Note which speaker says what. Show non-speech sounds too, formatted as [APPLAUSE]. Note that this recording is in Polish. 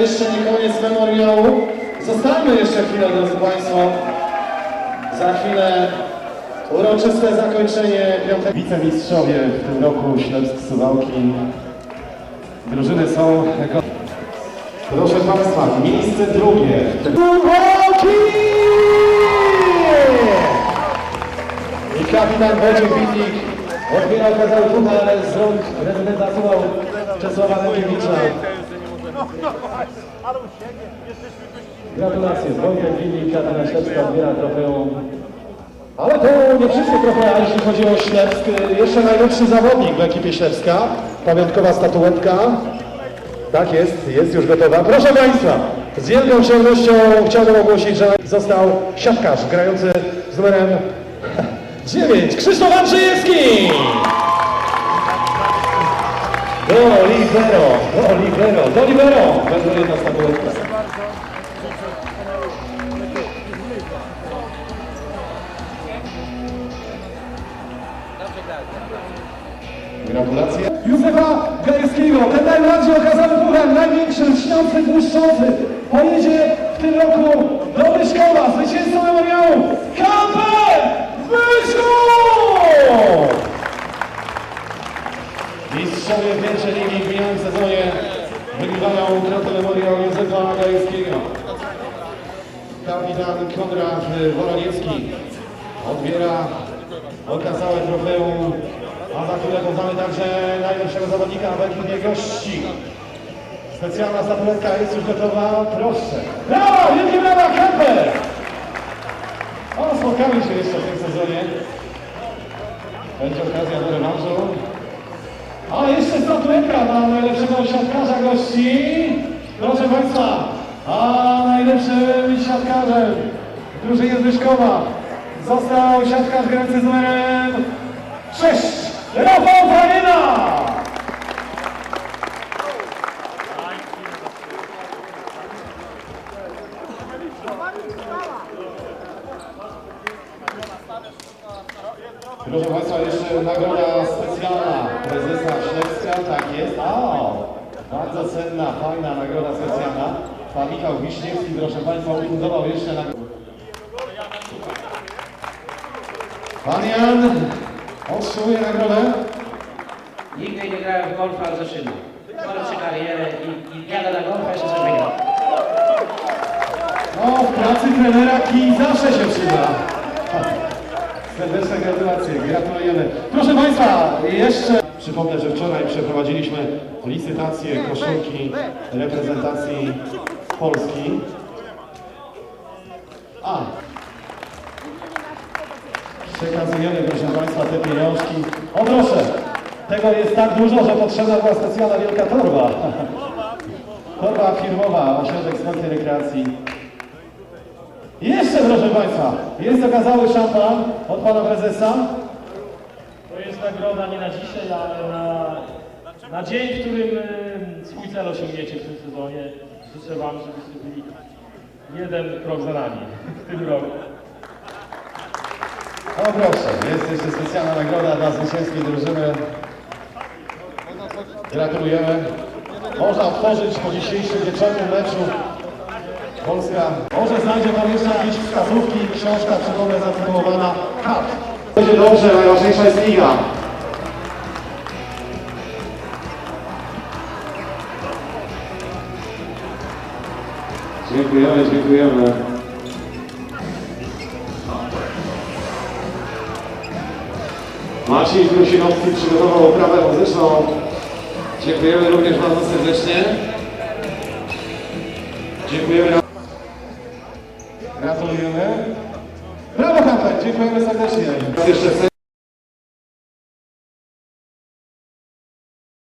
Speaker 1: jeszcze nie koniec memoriału. Zostańmy jeszcze chwilę, drodzy Państwo. Za chwilę uroczyste zakończenie piątego. Wicemistrzowie w tym roku Ślepsk Suwałki. Drużyny są... Proszę Państwa, miejsce drugie. Suwałki! I kapitan Wojciech Witnik odbiera okazały puchar z rąk rezydenta Czesława Lewiewicza. Gratulacje, Wojtek Witnik, kapitan Ślepska odbiera trofeum. Ale to nie wszystkie trofea, jeśli chodzi o Ślepsk. Jeszcze najlepszy zawodnik w ekipie Ślepska. Pamiątkowa statuetka. Tak jest, jest już gotowa. Proszę Państwa, z wielką przyjemnością chciałbym ogłosić, że został siatkarz grający z numerem [LAUGHS] 9, Krzysztof Andrzejewski! Libero, do libero, do libero! Będzie jedna statuetka. Gratulacje. Józefa Gajewskiego, ten najbardziej okazały puchar, największy, lśniący, błyszczący, pojedzie w tym roku do Myszkowa, zwycięzcą memoriału, Kamper Józefa Gajewskiego. Kapitan Konrad Woroniecki odbiera okazałe trofeum, a za chwilę poznamy także najlepszego zawodnika w ekipie gości. Specjalna statuetka jest już gotowa, proszę. Brawa, wielkie brawa, Kemper! O, spotkamy się jeszcze w tym sezonie. Będzie okazja do rewanżu. A jeszcze statuetka dla najlepszego siatkarza gości. Proszę Państwa, a najlepszym siatkarzem w drużynie Zbyszkowa został siatkarz grający z numerem 6, Rafał Farina! Proszę Państwa, jeszcze nagroda specjalna prezesa Ślepska, tak jest. O, bardzo cenna, fajna nagroda specjalna. Pan Michał Wiśniewski, proszę Państwa, ufundował jeszcze nagrodę. Pan Jan otrzymuje nagrodę.
Speaker 2: Nigdy nie grałem w golfa, ale zaczynam. Kończę karierę i, i jadę na golfa, jeszcze coś wygram.
Speaker 1: No, w pracy trenera kij zawsze się przyda. Serdeczne gratulacje, gratulujemy. Proszę Państwa, jeszcze przypomnę, że wczoraj przeprowadziliśmy licytację koszulki reprezentacji Polski. A, przekazujemy, proszę Państwa, te pieniążki. O proszę, tego jest tak dużo, że potrzebna była specjalna wielka torba. Torba firmowa, ośrodek sportu i rekreacji. Jeszcze, proszę Państwa, jest okazały szampan od Pana Prezesa.
Speaker 3: To jest nagroda nie na dzisiaj, ale na, na dzień, w którym swój cel osiągniecie w tym sezonie. Życzę Wam, żebyście byli jeden krok za nami w tym roku.
Speaker 1: O proszę, jest jeszcze specjalna nagroda dla zwycięskiej drużyny. Gratulujemy. Można otworzyć po dzisiejszym wieczornym meczu Polska. Może znajdzie Pan jeszcze jakieś wskazówki, książka przypomnę zatytułowana Kat. Będzie dobrze, najważniejsza jest liga. Dziękujemy, dziękujemy. Maciej Grusinowski przygotował oprawę muzyczną. Dziękujemy również bardzo serdecznie. Dziękujemy. Gratulujemy. Brawo Kamper, dziękujemy serdecznie. Raz jeszcze